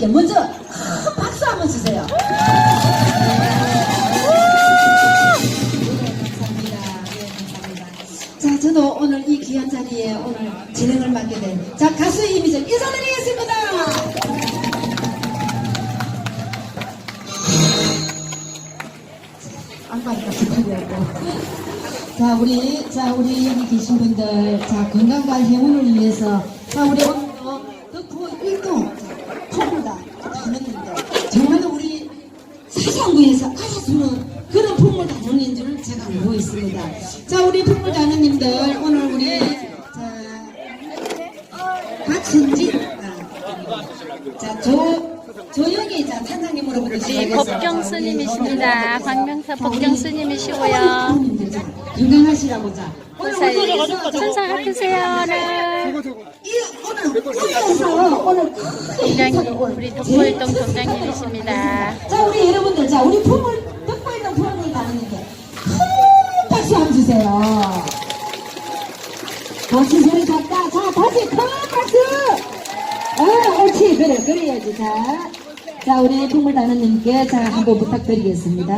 분들께 먼저 큰 박수 한번 주세요. 저도 오늘 이 귀한 자리에 오늘 진행을 맡게 된, 자, 가수의 이미지 인사드리겠습니다. 안 가니까 기다려고. 자, 우리, 자, 우리 여기 계신 분들, 자, 건강과 행운을 위해서, 자, 우리 오늘도 덕후 일동 포부다 다녔는데, 정말 우리 사상구에서 알아주는 그런 풍물 단원인 줄 제가 알고 있습니다. 자, 우리 풍물 단원님들, 오늘 우리, 자, 박신진, 아, 자, 조, 조영희, 자, 탄장님으로부터 법경 자, 스님이십니다. 광명사 자, 법경 스님이시고요. 건강하시라고 자, 천사 같으세요, 오늘. 동장님, 우리 덕후일동 동장님이십니다. 자 우리 여러분들 자 우리 품을 있는 품을 다루는데 큰 박수 한번 주세요. 박수 소리 작다. 자 다시 큰 박수. 아 옳지 그래 그래야지 자. 자 우리 품을 다루님께 자 한번 부탁드리겠습니다.